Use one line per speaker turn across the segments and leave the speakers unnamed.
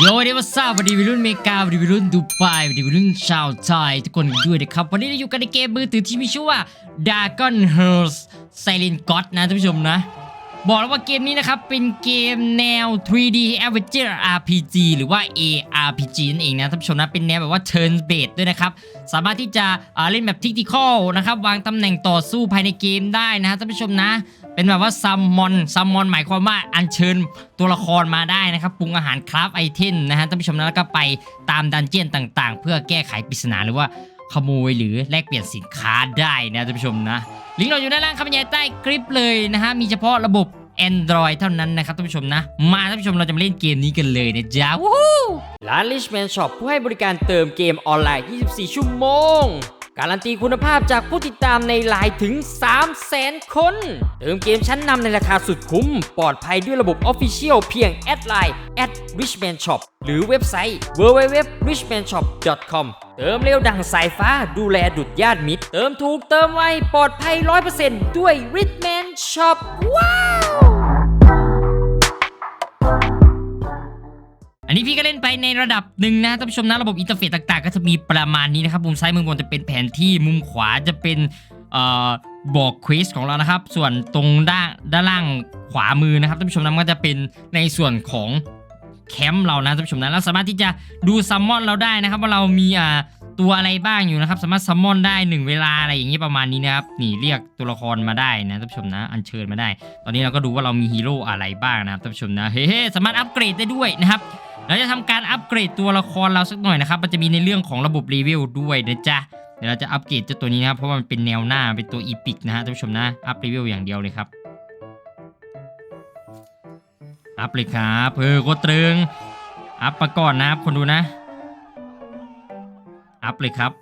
โยเดวัสวัสดีวัยรุ่นเมกาวัสดีวัยรุ่นดูไบวัสดีวัยรุ่นชาวไทยทุกคนด้วยนะครับ วันนี้เราอยู่กันในเกมมือถือที่มีชื่อว่า Dragon Hearts Silent God นะท่านผู้ชมนะ บอกแล้วว่าเกมนี้นะครับ เป็นเกมแนว 3D Adventure RPG หรือว่า ARPG นั่นเองนะท่านผู้ชมนะ เป็นแนวแบบว่า turn based ด้วยนะครับ สามารถที่จะเล่นแบบ tactical นะครับ วางตำแหน่งต่อสู้ภายในเกมได้นะท่านผู้ชมนะ เป็นแบบว่าซัมมอนซัมมอนหมายความว่าอัญเชิญตัวละครมาได้นะครับปรุงอาหารคราฟไอเทมนะฮะท่านผู้ชมนะแล้วก็ไปตามดันเจียนต่างๆ เพื่อแก้ไขปริศนาหรือว่าขโมยหรือแลกเปลี่ยนสินค้าได้นะท่านผู้ชมนะลิงก์เราอยู่ด้านล่างคำบรรยายใต้คลิปเลยนะฮะมีเฉพาะระบบ Android เท่านั้นนะครับท่านผู้ชมนะ มาท่านผู้ชมเราจะมาเล่นเกมนี้กันเลยนะจ๊ะวู้ร้าน Richman Shop ผู้ให้บริการเติมเกมออนไลน์ 24 ชั่วโมง การันตีคุณภาพจากผู้ติดตามในไลน์ถึง 3 0 0แสนคน เติมเกมชั้นนำในราคาสุดคุ้ม ปลอดภัยด้วยระบบ Official เพียงแอดไลน์ at richman shop หรือเว็บไซต์ www.richmanshop.com เติมเร็วดังสายฟ้าดูแลดุดญาติมิตร เติมถูกเติมไว ปลอดภัย 100%ด้วย Richman Shop ว้าว อันนี้พี่ก็เล่นไปในระดับหนึ่งนะท่านผู้ชมนะระบบอินเทอร์เฟซต่างๆ ก็จะมีประมาณนี้นะครับมุมซ้ายมุมบนจะเป็นแผนที่มุมขวาจะเป็นออบอกควสของเรานะครับ ส่วนตรงด้านด้านล่างขวามือนะครับท่านผู้ชมนะก็จะเป็นในส่วนของแคมป์เรานะท่านผู้ชมนะเราสามารถที่จะดูซัมมอนเราได้นะครับ ว่าเรามีอ่าตัวอะไรบ้างอยู่นะครับ สามารถซัมมอนได้หนึ่งเวลาอะไรอย่างนี้ประมาณนี้นะครับนี่เรียกตัวละครมาได้นะท่านผู้ชมนะ อัญเชิญมาได้ ตอนนี้เราก็ดูว่าเรามีฮีโร่อะไรบ้างนะครับท่านผู้ชมนะเฮ้ๆสามารถอัปเกรดได้ด้วยนะครับ เราจะทำการอัปเกรดตัวละครเราสักหน่อยนะครับ มันจะมีในเรื่องของระบบรีวิวด้วยนะจ๊ะ เดี๋ยวเราจะอัปเกรดเจ้าตัวนี้นะครับ เพราะมันเป็นแนวหน้า เป็นตัวอีพิกนะฮะท่านผู้ชมนะ อัพรีวิวอย่างเดียวเลยครับ อัพเลยครับเออโคตรตรึง อัพมาก่อนนะครับคนดูนะ อัพเลยครับ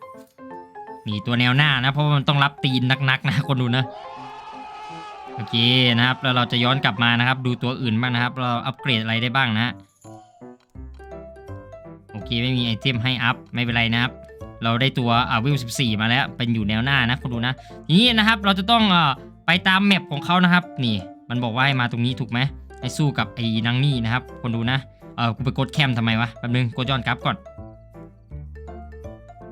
นี่ตัวแนวหน้านะ เพราะมันต้องรับตีนนักๆนะคนดูนะโอเคนะครับแล้วเราจะย้อนกลับมานะครับ ดูตัวอื่นบ้างนะครับ เราอัปเกรดอะไรได้บ้างนะ ฮะโอเคไม่มีไอเทมให้อัพไม่เป็นไรนะครับ เราได้ตัวอ่าวิว14 มาแล้ว เป็นอยู่แนวหน้านะคุณดูนะทีนี้นะครับเราจะต้องอ่อไปตามแมปของเขานะครับ นี่ มันบอกว่าให้มาตรงนี้ถูกไหมให้สู้กับไอ้นางนี่นะครับคนดูนะเออกูไปกดแคมทำไมวะแป๊บนึงกดย้อนกลับก่อน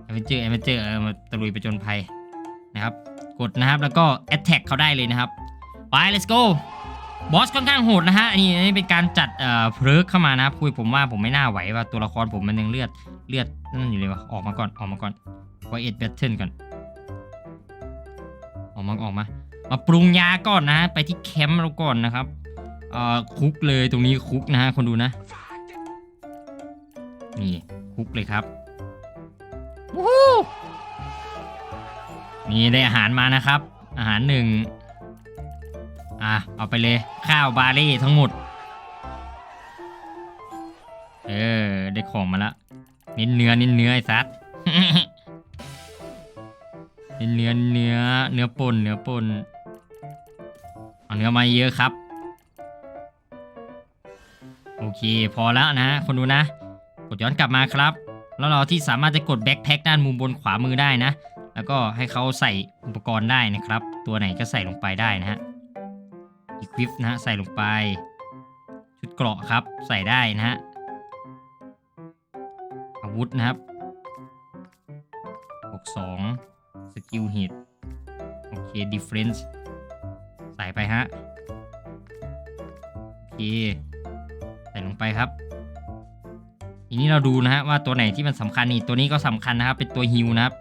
เอเวนเจอร์เอเวนเจอร์เออมาตะลุยไปจนภัยนะครับ กดนะครับแล้วก็แอตแทกเขาได้เลยนะครับไป let's go บอสค่อนข้างโหดนะฮะอันนี้อันนี้เป็นการจัดเอ่อเพลิกเข้ามานะครับคุยผมว่าผมไม่น่าไหวว่าตัวละครผมมันยังเลือดเลือดนั่นอยู่เลยวะออกมาก่อนออกมาก่อนไวเอ็ดแบทเทิลก่อนออกมาออกมา มาปรุงยาก่อนนะ ไปที่แคมป์เราก่อนนะครับเอ่อคุกเลยตรงนี้คุกนะฮะคนดูนะนี่คุกเลยครับวู้ฮู้นี่ได้อาหารมานะครับ อาหารหนึ่ง อะ เอาไปเลย ข้าวบาเล่ทั้งหมด เออ ได้ของมาละน้นเนื้อน้นเนื้อไอ้ซัดเน้นเนื้อเนื้อเนื้อป่นเนื้อป่นเอาเนื้อมาเยอะครับ โอเค พอแล้วนะ คนดูนะ กดย้อนกลับมาครับ แล้วเราที่สามารถจะกดแบ็คแพ็คด้านมุมบนขวามือได้นะ แล้วก็ให้เขาใส่อุปกรณ์ได้นะครับ ตัวไหนก็ใส่ลงไปได้นะฮะ อีควิปนะฮะใส่ลงไป ชุดเกราะครับใส่ได้นะฮะอาวุธนะครับบวกสองสกิลฮิตโอเคดิฟเฟนซ์ใส่ไปฮะ โอเค ใส่ลงไปครับทีนี้เราดูนะฮะว่าตัวไหนที่มันสำคัญนี่ตัวนี้ก็สำคัญนะครับ เป็นตัวฮิวนะครับ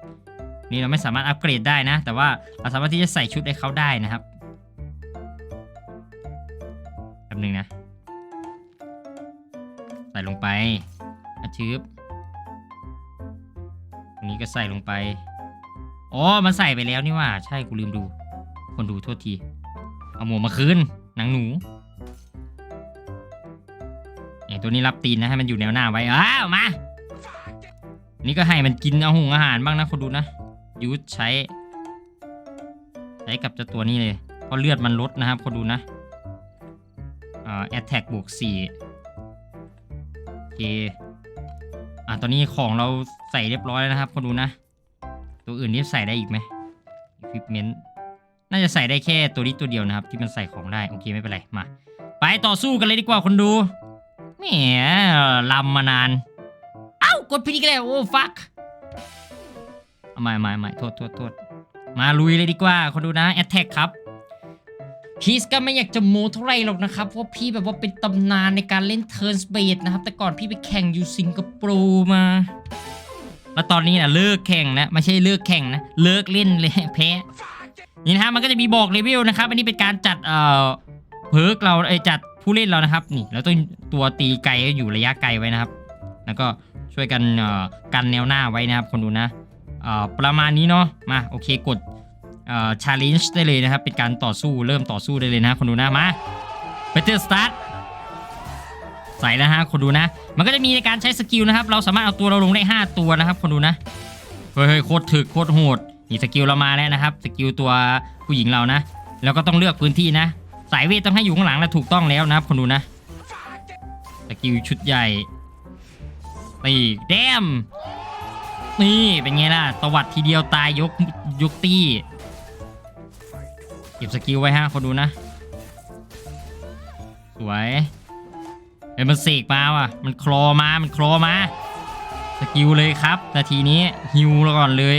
นี่เราไม่สามารถอัปเกรดได้นะ แต่ว่าเราสามารถที่จะใส่ชุดให้เขาได้นะครับ ไปอาชืบอันนี้ก็ใส่ลงไป อ๋อ มันใส่ไปแล้วนี่ว่า ใช่กูลืมดู คนดูโทษที เอาหมวกมาคืนหนังหนูไอตัวนี้รับตีนนะให้มันอยู่แนวหน้าไว้ อ้าวมา นี่ก็ให้มันกินเอาหุงอาหารบ้างนะคนดูนะ ยูสใช้ ใช้กับเจ้าตัวนี้เลย เพราะเลือดมันลดนะครับคนดูนะอ่า attack บวก4โอ เค อ่าตอนนี้ของเราใส่เรียบร้อยแล้วนะครับคนดูนะ ตัวอื่นนี่ใส่ได้อีกไหม equipment น่าจะใส่ได้แค่ตัวนี้ตัวเดียวนะครับ ที่มันใส่ของได้ โอเคไม่เป็นไร มา ไปต่อสู้กันเลยดีกว่าคนดูแหมลำมานาน เอ้ากดผิดอีกแล้วโอ้ฟักเอาไม่ไม่ไม่โทษโทษโทษมาลุยเลยดีกว่าคนดูนะแอตแทกครับ พีสก็ไม่อยากจะโม้เท่าไหรหรอกนะครับเพราะพี่แบบว่าเป็นตำนานในการเล่นเทิร์นสเปดนะครับ แต่ก่อนพี่ไปแข่งอยู่สิงคโปร์มา แล้วตอนนี้นะเลิกแข่งนะไม่ใช่เลิกแข่งนะเลิกเล่นเลยแพ้นี่นะฮะมันก็จะมีบอกเลเวลนะครับ อันนี้เป็นการจัดเอ่อเพิร์กเราเอจัดผู้เล่นเรานะครับ นี่แล้วตัวตัวตีไกลอยู่ระยะไกลไว้นะครับ แล้วก็ช่วยกันเอ่อกันแนวหน้าไว้นะครับคนดูนะเอ่อประมาณนี้เนาะมาโอเคกด เอ่อ challenge ได้เลยนะครับ เป็นการต่อสู้เริ่มต่อสู้ได้เลยนะคนดูนะมา better start ใส่แล้วฮะคนดูนะ มันก็จะมีในการใช้สกิลนะครับ เราสามารถเอาตัวเราลงได้ 5 ตัวนะครับ คนดูนะเฮ้ยโคตรถึกโคตรโหดนี่สกิลเรามาแล้วนะครับสกิลตัวผู้หญิงเรานะแล้วก็ต้องเลือกพื้นที่นะ สายเวทต้องให้อยู่ข้างหลังนะถูกต้องแล้วนะครับ คนดูนะสกิลชุดใหญ่ตีแดมนี่เป็นไงล่ะตวัดทีเดียวตายยกยกตี้ เก็บสกิลไว้ฮะคนดูนะ สวยเอ้มันเสกมาว่ะ มันคลอมา มันคลอมา สกิลเลยครับนาทีนี้ฮิวแล้วก่อนเลย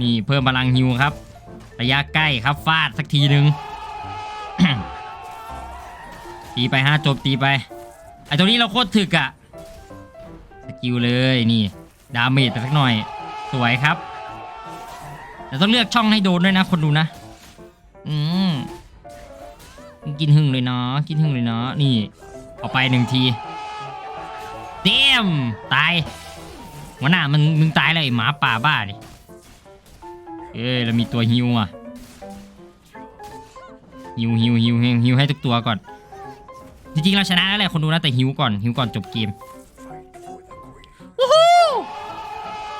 นี่เพิ่มพลังฮิวครับ ระยะใกล้ครับฟาดสักทีหนึ่งตีไปฮะจบตีไปไอตัวนี้เราโคตรถึกอะสกิลเลยนี่ ดาเมจไปสักหน่อย สวยครับแต่ต้องเลือกช่องให้โดนด้วยนะคนดูนะ อืมกินหึ่งเลยเนาะกินหึ่งเลยเนาะนี่เอาไปหนึ่งทีเต็มตายหัวหน้ามันมึงตายเลยหมาป่าบ้าดิเอ้ยเรามีตัวฮิวอะฮิวฮิวฮิวฮิวฮิวให้ทุกตัวก่อน จริงๆเราชนะแล้วแหละคนดูนะแต่ฮิวก่อนฮิวก่อนจบเกมวู้ฮู้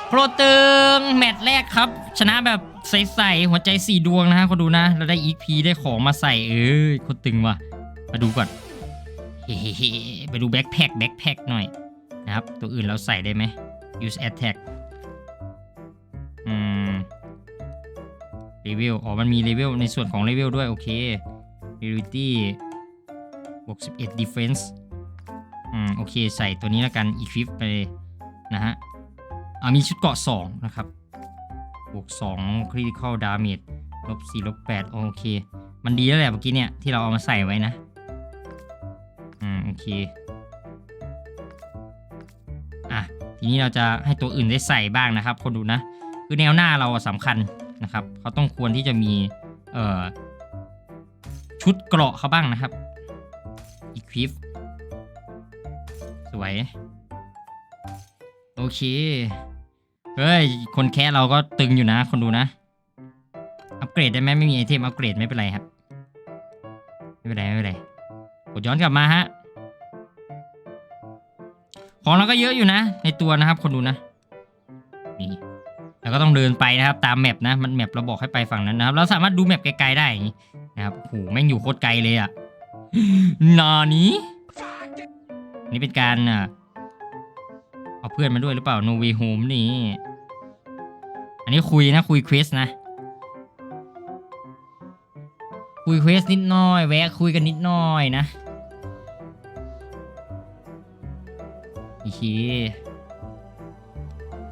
โปรติงแมตช์แรกครับ ชนะแบบ ใสๆหัวใจสี่ดวงนะฮะคนดูนะเราได้อีกพีได้ของมาใส่เอ้ยโคตรตึงว่ะมาดูก่อนเฮ้ไปดูแบ็คแพคแบ็คแพคหน่อยนะครับ ตัวอื่นเราใส่ได้ไหม use attack อืมเลเวลอ๋อมันมีเลเวลในส่วนของเลเวลด้วย โอเค ability บวก11 defense อืม โอเค ใส่ตัวนี้แล้วกัน equip ไปนะฮะอ่ามีชุดเกาะ 2 นะครับ บวก2 critical damage ลบ4ลบ8โอเค มันดีแล้วแหละเมื่อกี้เนี่ย ที่เราเอามาใส่ไว้นะ อืม โอเค อะ ทีนี้เราจะให้ตัวอื่นได้ใส่บ้างนะครับ คนดูนะ คือแนวหน้าเราสำคัญนะครับ เขาต้องควรที่จะมี เอ่อ ชุดเกราะเขาบ้างนะครับ equip สวย โอเค เฮ้ย คนแค่เราก็ตึงอยู่นะคนดูนะ อัปเกรดได้ไหมไม่มีไอเทมอัปเกรดไม่เป็นไรครับ ไม่เป็นไรไม่เป็นไร กดย้อนกลับมาฮะ ของเราก็เยอะอยู่นะ ในตัวนะครับ คนดูนะ นี่ แล้วก็ต้องเดินไปนะครับ ตามแมปนะ มันแมปเราบอกให้ไปฝั่งนั้นนะครับ เราสามารถดูแมปไกลๆได้อย่างนี้นะครับโหแม่งอยู่โคตรไกลเลยอะนานี้นี่เป็นการอะเอาเพื่อนมาด้วยหรือเปล่า No Way Home นี่ อันนี้คุยนะคุยควิสนะ คุยควิสนิดหน่อย แวะคุยกันนิดหน่อยนะโอเค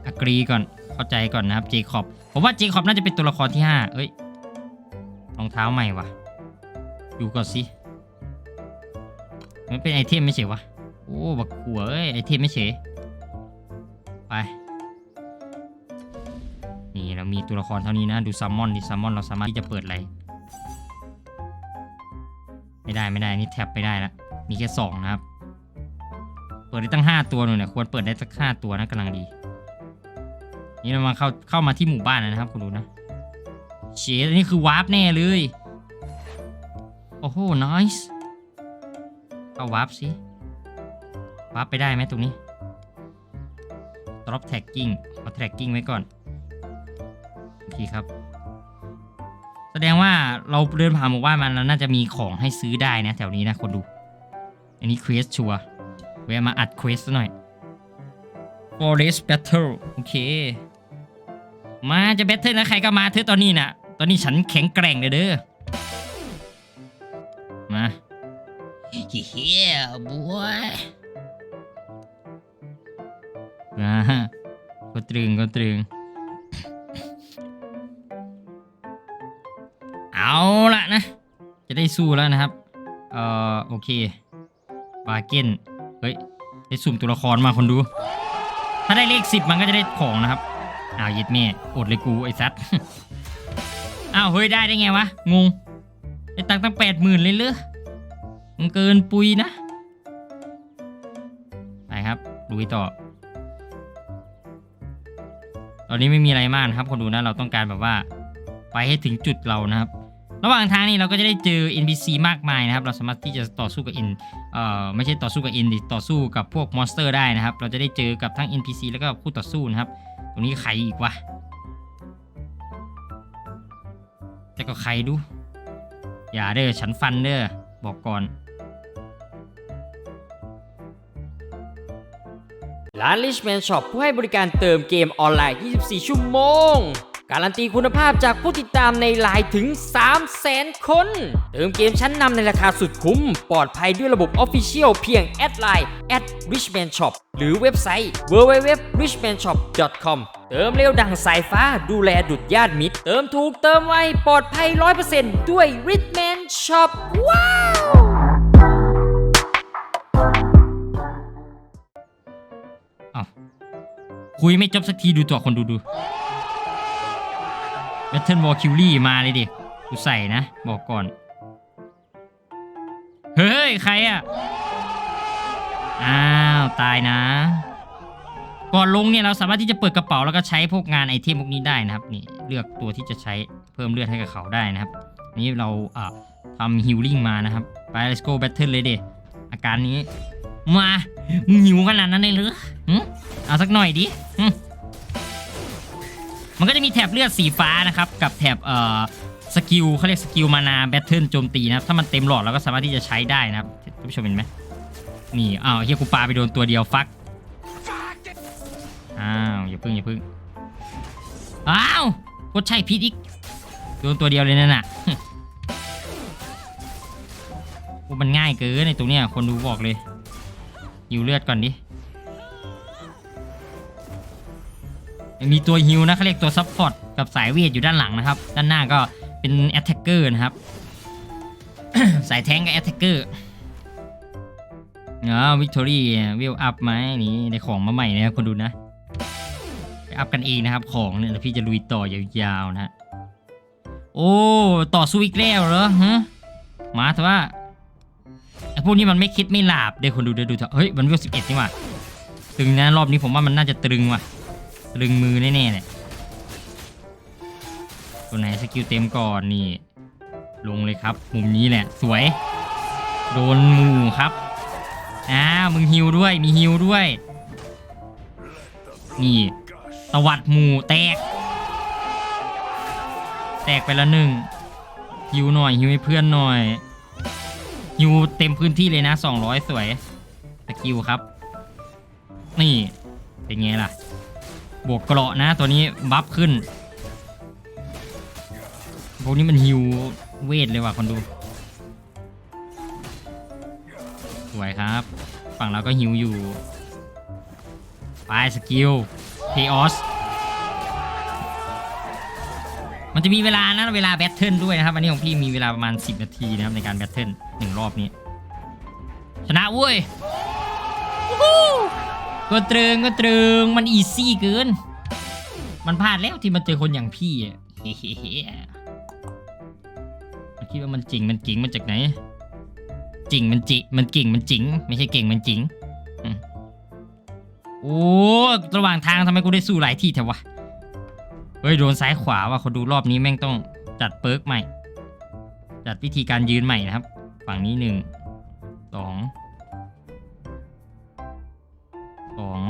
อกรีก่อนเข้าใจก่อนนะครับเจคอบผมว่าเจคอบน่าจะเป็นตัวละครที่5เอ้ยรองเท้าใหม่วะอยู่ก่อนสิมันเป็นไอเทมไม่ใช่วะโอ้บักขัวเอ้ยไอเทมไม่ใช่ไป มีตัวละครเท่านี้นะ ดูซัมมอนดิซัมมอนเราสามารถที่จะเปิดอะไร ไม่ได้ไม่ได้นี่แท็บไม่ได้ละมีแค่สองนะครับ เปิดได้ตั้งห้าตัวหนูเนี่ยควรเปิดได้สักห้าตัวนะกำลังดี นี่เรามาเข้าเข้ามาที่หมู่บ้านนะครับคุณดูนะเชดอันนี้คือวาร์ปแน่เลย โอ้โหน i c e เอาวาร์ปสิวาร์ปไปได้ไหมตรงนี้ drop tagging เอา tagging ไว้ก่อน โอเคครับ แสดงว่าเราเดินผ่านหมู่บ้านมันแล้วน่าจะมีของให้ซื้อได้นะ แถวนี้นะคนดู อันนี้ quest ชัวร์แวะมาอัด quest ซะหน่อย forest battle โอเค มาจะ battle นะใครก็มาเถอะตอนนี้นะตอนนี้ฉันแข็งแกร่งเลยเด้อมาเฮียบวยอ่าก็ตรึงก็ตรึง เอาละนะ จะได้สู้แล้วนะครับ เอ่อ โอเค บาเกนเฮ้ย ได้สุ่มตัวละครมาคนดู ถ้าได้เลขสิบมันก็จะได้ของนะครับ อ้าวย็ดแม่อดเลยกูไอ้ซัดอ้าวเฮ้ยได้ได้ไงวะ งง ได้ตังตั้งแปดหมื่นเลยเหรอมันเกินปุยนะ ไปครับลุยต่อ ตอนนี้ไม่มีอะไรมากนะครับคนดูนะ เราต้องการแบบว่า ไปให้ถึงจุดเรานะครับ ระหว่างทางนี้เราก็จะได้เจอ NPC มากมายนะครับ เราสามารถที่จะต่อสู้กับ N เอ่อไม่ใช่ต่อสู้กับ N ดิต่อสู้กับพวกมอนสเตอร์ได้นะครับ เราจะได้เจอกับทั้ง NPC แล้วก็คู่ต่อสู้นะครับ ตรงนี้ใครอีกวะแต่ก็ใครดู อย่าเด้อฉันฟันเด้อบอกก่อน
ร้าน Richman Shop ผู้ให้บริการเติมเกมออนไลน์ 24 ชั่วโมง การันตีคุณภาพจากผู้ติดตามในไลน์ถึง 300,000คน เติมเกมชั้นนำในราคาสุดคุ้ม ปลอดภัยด้วยระบบ Official เพียงแอดไลน์ at richman shop หรือเว็บไซต์ www.richmanshop.com เติมเร็วดังสายฟ้าดูแลดุดญาติมิตร เติมถูกเติมไวปลอดภัย 100%ด้วย Richman Shop ว้าว
คุยไม่จบสักทีดูตัวคนดูดู Battle War c u r y มาเลยดิ กูใส่นะ บอกก่อน เฮ้ย ใครอะ อ้าว ตายนะ ก่อนลงเนี่ยเราสามารถที่จะเปิดกระเป๋าแล้วก็ใช้พวกงานไอเทมพวกนี้ได้นะครับนี่เลือกตัวที่จะใช้เพิ่มเลือดให้กับเขาได้นะครับนี้เราอ่าทำฮิลลิ่งมานะครับ ไป let's go battle เลยเดอาการนี้ มา มึงหิวขนาดนั้นเลยหรือหึเอาสักหน่อยดิ มันก็จะมีแถบเลือดสีฟ้านะครับกับแถบเอ่อสกิลเขาเรียกสกิลมานาแบทเทิลโจมตีนะครับถ้ามันเต็มหลอดเราก็สามารถที่จะใช้ได้นะครับท่านผู้ชมเห็นไหมนี่อ้าวเฮียกูปาไปโดนตัวเดียวฟักอ้าวอย่าพึ่งอย่าพึ่งอ้าวกดใช่พิษอีกโดนตัวเดียวเลยนั่นน่ะมันง่ายเกินในตรงเนี้ยคนดูบอกเลยฮิวเลือดก่อนดิ ยังมีตัวฮิวนะเขาเรียกตัวซับพอร์ตกับสายเวทอยู่ด้านหลังนะครับ ด้านหน้าก็เป็นแอตแทกเกอร์นะครับ สายแทงกับแอตแทกเกอร์อ๋อวิกตอรี่วิวอัพไหมนี่ได้ของมาใหม่นะครับคนดูนะไปอัพกันเองนะครับของเนี่ยแล้วพี่จะลุยต่อยาวๆนะฮะโอ้ต่อสู้อีกแล้วเหรอฮะมาเถอะว่าไอ้พวกนี้มันไม่คิดไม่หลาบเดี๋ยวคนดูเดี๋ยวดูเถอะเฮ้ยมันเวสิบเอ็ดนี่หว่าตึงนะรอบนี้ผมว่ามันน่าจะตึงว่ะ ตรึงมือแน่ๆเลยตัวไหนสกิลเต็มก่อนนี่ ลงเลยครับมุมนี้แหละ สวย โดนหมูครับอ้าวมึงฮิวด้วยมีฮิวด้วย นี่ตวัดหมูแตก แตกไปละหนึ่งฮิวหน่อยฮิวให้เพื่อนหน่อยฮิวเต็มพื้นที่เลยนะ 200 สวยสกิลครับ นี่เป็นไงล่ะ บวกเกราะนะตัวนี้บัฟขึ้น พวกนี้มันฮิวเวทเลยว่ะคนดูสวยครับ ฝั่งเราก็ฮิวอยู่ไปสกิลเพออสมันจะมีเวลานะเวลาแบทเทิลด้วยนะครับ อันนี้ของพี่มีเวลาประมาณ 10 นาทีนะครับในการแบทเทิลหนึ่งรอบนี้ ชนะเว้ย ก็ตรึงก็ตรึงมันอีซี่เกิน มันพลาดแล้วที่มันเจอคนอย่างพี่อะมันคิดว่ามันจริงมันจริงมาจากไหนจริงมันจิมันเก่งมันจริง ไม่ใช่เก่งมันจริงโอ้ระหว่างทางทำไมกูได้สู้หลายที่แถววะเฮ้ยโดนซ้ายขวาว่ะคนดูรอบนี้แม่งต้องจัดเปิร์กใหม่ จัดวิธีการยืนใหม่นะครับ ฝั่งนี้หนึ่งสอง สอง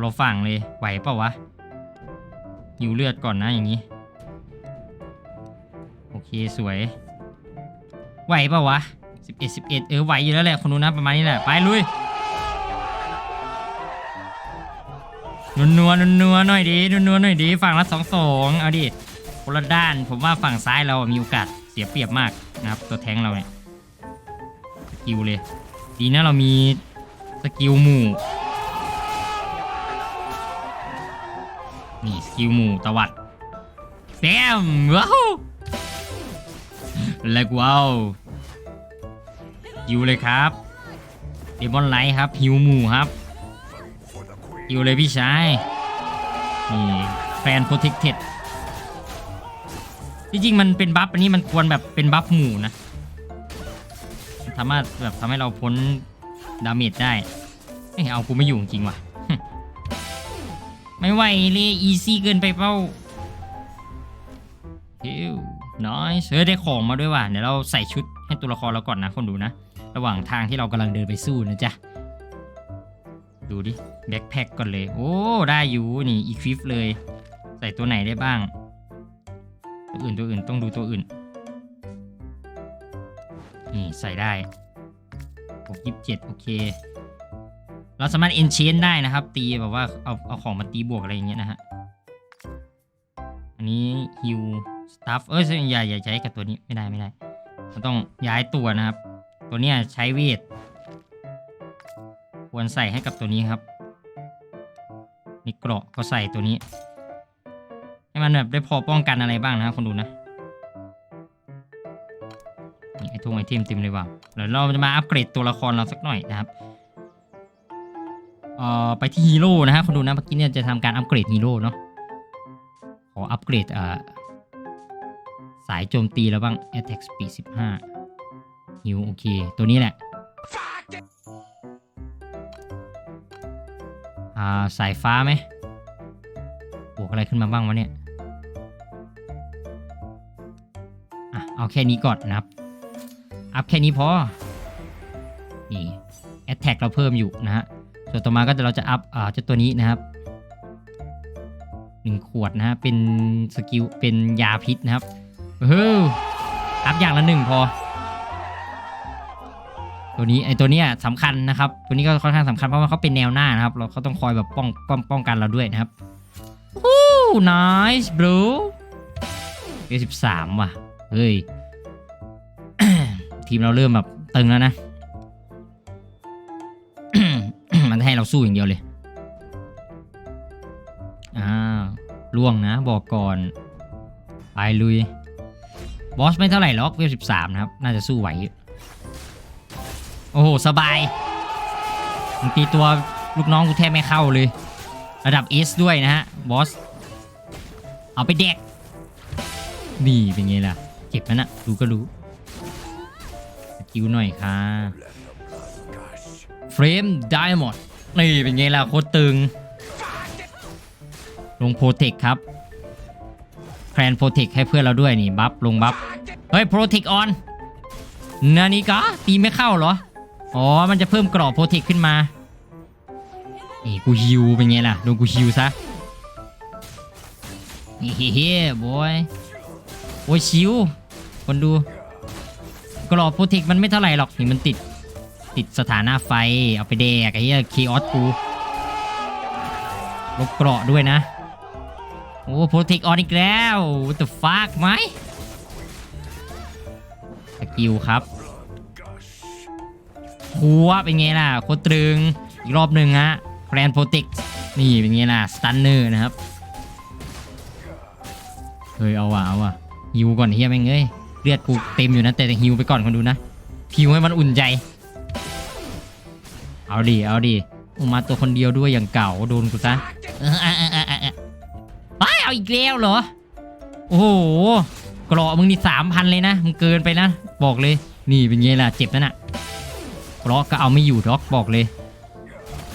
เราฝั่งเลย ไหวเปล่าวะหิวเลือดก่อนนะอย่างนี้ โอเคสวย ไหวเปล่าวะสิบเอ็ดสิบเอ็ดเออไหวอยู่แล้วแหละคนดูนนะประมาณนี้แหละ ไปลุยนัวนัวนัวนวหน่อยดินัวนัวหน่อยดิฝั่งละสองสองเอาดิคนละด้านผมว่าฝั่งซ้ายเรามีโอกาสเสียเปรียบมากนะครับ ตัวแทงเราเนี่ยกิลเลย ดีนะเรามี สกิลหมู่ นี่สกิลหมู่ตวัดแปมว้าวแล้วว้าวฮิวเลยครับเดมอนไลท์ครับฮิวหมู่ครับฮิวเลยพี่ชายนี่แฟนโปรเทคเต็ดจริงๆมันเป็นบัฟอันนี้มันควรแบบเป็นบัฟหมู่นะสามารถแบบทำให้เราพ้น ดาเมจได้เอ้ยเอากูไม่อยู่จริงว่ะ ไม่ไหวเลยอีซี่เกินไปเป้าเฮ้ยน้อยเฮ้ยได้ของมาด้วยว่ะ เดี๋ยวเราใส่ชุดให้ตัวละครเราก่อนนะคนดูนะ ระหว่างทางที่เรากำลังเดินไปสู้นะจ๊ะ ดูดิ แบ็คแพ็คก่อนเลย โอ้ ได้อยู่ นี่อีควิฟเลย ใส่ตัวไหนได้บ้าง ตัวอื่นตัวอื่นต้องดูตัวอื่น นี่ใส่ได้ หกยี่สิบเจ็ดโอเค เราสามารถเอนเชนได้นะครับ ตีแบบว่าเอาเอาของมาตีบวกอะไรอย่างเงี้ยนะฮะ อันนี้ฮิวสตัฟเอ้ยอย่าอย่าใช้กับตัวนี้ไม่ได้ไม่ได้มันต้องย้ายตัวนะครับ ตัวเนี้ยใช้เวท ควรใส่ให้กับตัวนี้ครับนี่เกราะก็ใส่ตัวนี้ ให้มันแบบได้พอป้องกันอะไรบ้างนะครับคนดูนะ ทงไอเทมเต็มเลยว่ะเดี๋ยวเราจะมาอัปเกรดตัวละครเราสักหน่อยนะครับเอ่อไปที่ฮีโร่นะฮะคนดูนะเมื่อกี้เนี่ยจะทำการอัปเกรดฮีโร่เนาะขออัปเกรดอ่าสายโจมตีแล้วบ้าง attack speed 15ฮิวโอเค ตัวนี้แหละอ่าสายฟ้าไหมบวกอะไรขึ้นมาบ้างวะเนี่ย อะ เอาแค่นี้ก่อนนะครับ อัพแค่นี้พอ นี่ attack เราเพิ่มอยู่นะฮะ ส่วนต่อมาก็จะเราจะอัพอ่าเจ้าตัวนี้นะครับหนึ่งขวดนะฮะ เป็นสกิล เป็นยาพิษนะครับเฮ้ออัพอย่างละหนึ่งพอ ตัวนี้ไอตัวเนี้ยสำคัญนะครับ ตัวนี้ก็ค่อนข้างสำคัญเพราะว่าเขาเป็นแนวหน้านะครับ เราเขาต้องคอยแบบป้องป้องป้องกันเราด้วยนะครับโอ้ nice bro เอสิบสามว่ะ เฮ้ย ทีมเราเริ่มแบบตึงแล้วนะ มันให้เราสู้อย่างเดียวเลย อ้าวล่วงนะบอกก่อนไปลุย บอสไม่เท่าไหร่หรอกเวลสิบสามนะครับ น่าจะสู้ไหว โอ้โห สบายมึงตีตัวลูกน้องกูแทบไม่เข้าเลย ระดับ S ด้วยนะฮะ บอส เอาไปแดก นี่เป็นไงล่ะ เจ็บนะนะดูก็รู้ สกิลหน่อยค่ะเฟรมไดมอนด์นี่เป็นไงล่ะโคตรตึง ลงโปรเทคครับแคนโปรเทคให้เพื่อนเราด้วยนี่บัฟลงบัฟเฮ้ยโปรเทคออนนานี่กะตีไม่เข้าเหรอ อ๋อ มันจะเพิ่มกรอบโปรเทคขึ้นมา นี่กูฮิวเป็นไงล่ะโดนกูฮิวซะเฮ้เฮ้บอยโอ้ยชิวคนดู กรอบโปรเทคมันไม่เท่าไหร่หรอกนี่มันติด ติดสถานะไฟ เอาไปแดกไอ้เหี้ยคีออสกูลบเกราะด้วยนะ โอ้โปรเทคออนอีกแล้ว what the fuck ไหมสกิลครับหัวเป็นไงล่ะโคตรตึง อีกรอบหนึ่งฮะแกรนโปรเทคนี่เป็นไงล่ะสตันเนอร์นะครับเฮ้ยเอาว่ะเอาว่ะฮิวก่อนเฮียแม่งเอ้ย เลือดกูเต็มอยู่นะแต่ฮิวไปก่อนคนดูนะฮิวให้มันอุ่นใจ เอาดิเอาดิอุมาตัวคนเดียวด้วยอย่างเก่าโดนกูซะเออเออเออเออเออไปเอาอีกแล้วเหรอ โอ้โหกราะมึงนี่สามพันเลยนะมึงเกินไปนะ บอกเลย นี่เป็นไงล่ะเจ็บนั่นน่ะเกราะก็เอาไม่อยู่ด็อกบอกเลย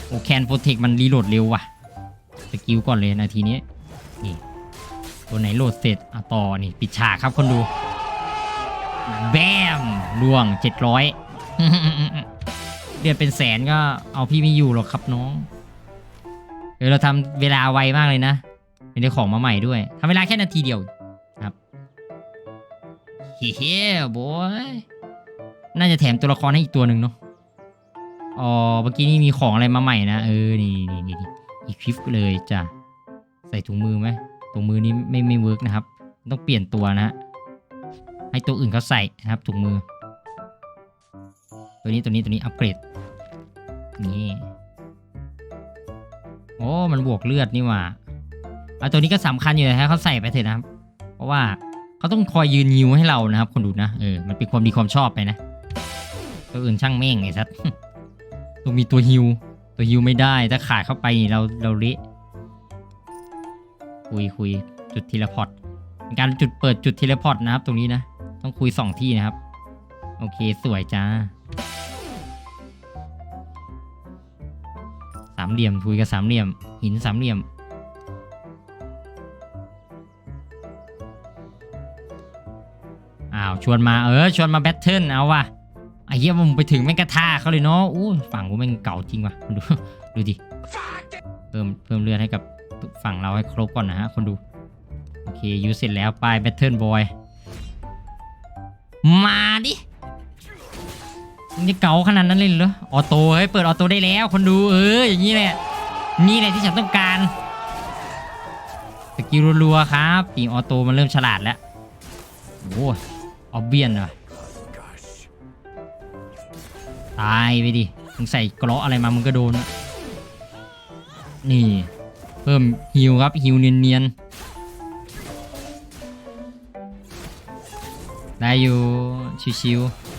โอแคนโปรเทคมันรีโหลดเร็วว่ะสกิลก่อนเลยนาทีนี้นี่ตัวไหนโหลดเสร็จอะต่อนี่ปิดฉากครับคนดู แบมล่วงเจ็ดร้อยเดือนเป็นแสนก็เอาพี่ไม่อยู่หรอกครับน้อง เดี๋ยวเราทำเวลาไวมากเลยนะไม่ได้ของมาใหม่ด้วยทำเวลาแค่นาทีเดียวครับเฮ้ยบอยน่าจะแถมตัวละครให้อีกตัวหนึ่งเนาะอ๋อเมื่อกี้นี่มีของอะไรมาใหม่นะ เออ นี่นี่นี่นี่อีคลิปเลยจ้ะ ใส่ถุงมือไหมถุงมือนี้ไม่ไม่เวิร์กนะครับ ต้องเปลี่ยนตัวนะฮะ ให้ตัวอื่นเขาใส่นะครับถุงมือ ตัวนี้ตัวนี้ตัวนี้อัปเกรดนี่โอ้มันบวกเลือดนี่หว่าเอาตัวนี้ก็สำคัญอยู่นะฮะเขาใส่ไปเถอะนะครับ เพราะว่าเขาต้องคอยยืนยิวให้เรานะครับ คนดูนะเออมันเป็นความดีความชอบไปนะตัวอื่นช่างแม่งไอ้สัสต้องมีตัวฮิวตัวฮิวไม่ได้ถ้าขาดเข้าไปนี่เราเราเละคุยคุยจุดทีละพอร์ตการจุดเปิดจุดทีละพอร์ตนะครับตรงนี้นะ ต้องคุยสองที่นะครับ โอเคสวยจ้า สามเหลี่ยมคุยกับสามเหลี่ยม หินสามเหลี่ยม อ้าวชวนมาเออชวนมาแบทเทิลเอาว่ะไอ้เหี้ยมึงไปถึงแม่งกระท่าเขาเลยเนาะอู้ฝั่งกูแม่งเก่าจริงว่ะดูดูดิเพิ่มเพิ่มเลือดให้กับฝั่งเราให้ครบก่อนนะฮะคนดู โอเคยูเสร็จแล้วไปแบทเทิลบอย มาดิมึงจะเก่าขนาดนั้นเลยเหรอออโต้เฮ้ยเปิดออโต้ได้แล้วคนดูเอออย่างนี้แหละนี่แหละที่ฉันต้องการสกิลรัวๆครับปีออโต้มันเริ่มฉลาดแล้วโอ้ออบเบียนเหรอตายไปดิมึงใส่กราะอะไรมามึงก็โดน นี่ เพิ่มฮิวครับฮิวเนียนๆ ได้อยู่ชิวๆ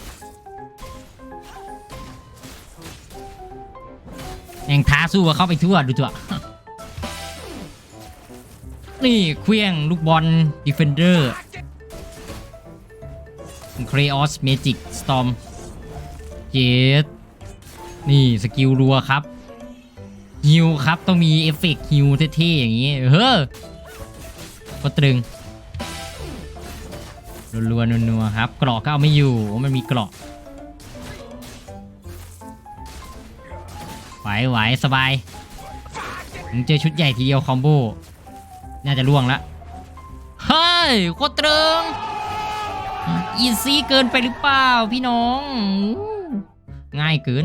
แองท้าสู้กับเข้าไปทั่วดูตัวนี่เคลี้ยงลูกบอลดิเฟนเดอร์คร e ออสเมจิกสตอมเจดนี่สกิลรัวครับฮิวครับต้องมีเอฟเฟกต์ฮิวเท่ๆอย่างนี้ เฮ้อก็ตรึง รัวๆนัวๆครับ เกราะก็เอาไม่อยู่ มันมีเกราะไหวไหวสบายมึงเจอชุดใหญ่ทีเดียวคอมโบ น่าจะล่วงละเฮ้ยโคตรตรึงอีซี่เกินไปหรือเปล่าพี่น้อง ง่ายเกิน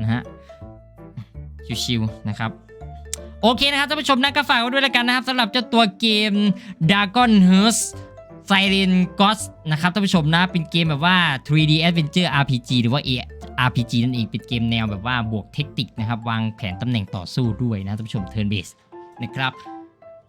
นะฮะ ชิวๆนะครับโอเคนะครับท่านผู้ชมนะก็ฝากไว้ด้วยแล้วกันนะครับสำหรับเจ้าตัวเกม Dragon h e a r s Hearts Siren Ghost นะครับท่านผู้ชมนะ เป็นเกมแบบว่า 3D Adventure RPG หรือว่า RPG นั่นเองเป็นเกมแนวแบบว่าบวกเทคนิคนะครับ วางแผนตำแหน่งต่อสู้ด้วยนะท่านผู้ชม Turn Based นะครับ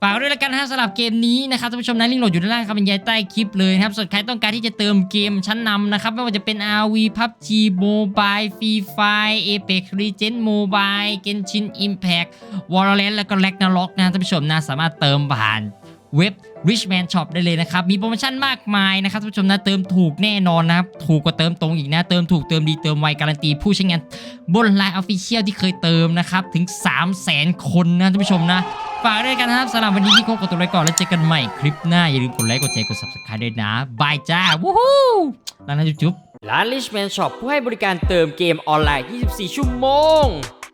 ฝากด้วยล้วกันนะฮะสำหรับเกมนี้นะครับท่านผู้ชมนะลิงก์โหลดอยู่ด้านล่างครับเป็นยายใต้คลิปเลยนะครับส่วนใครต้องการที่จะเติมเกมชั้นนำนะครับ ไม่ว่าจะเป็น RV PUBG Mobile Free Fire Apex Legends Mobile Genshin Impact Valorant แล้วก็ Ragnarok นะท่านผู้ชมนะสามารถเติมผ่าน เว็บ Richman Shop ได้เลยนะครับ มีโปรโมชั่นมากมายนะครับท่านผู้ชมนะ เติมถูกแน่นอนนะครับ ถูกกว่าเติมตรงอีกนะ เติมถูกเติมดีเติมไวการันตีผู้ใช้งานบน Line Official ที่เคยเติมนะครับ ถึง 3 0 0 0 0 0คนนะท่านผู้ชมนะ ฝากด้วยกันนะครับสำหรับวันนี้พี่โคกดตัวไลค์ก่อนแล้วเจอกันใหม่คลิปหน้า อย่าลืมกดไลค์กดแชร์กด subscribe ด้วยนะบายจ้าวู้ฮู้แล้วนะจุ๊บ
ร้าน Richman Shop ผู้ให้บริการเติมเกมออนไลน์ 24 ชั่วโมง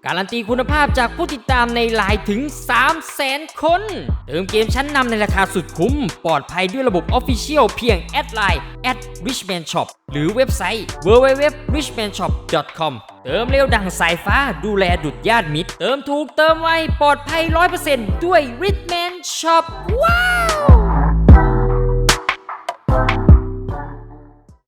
การันตีคุณภาพจากผู้ติดตามในไลน์ถึง 3 0 0 0 0 0 คน เติมเกมชั้นนำในราคาสุดคุ้ม ปลอดภัยด้วยระบบ Official เพียงแอดไลน์ at richman shop หรือเว็บไซต์ www.richmanshop.com เติมเร็วดังสายฟ้าดูแลดุดญาติมิตร เติมถูกเติมไวปลอดภัย 100%ด้วย richman shop ว้าว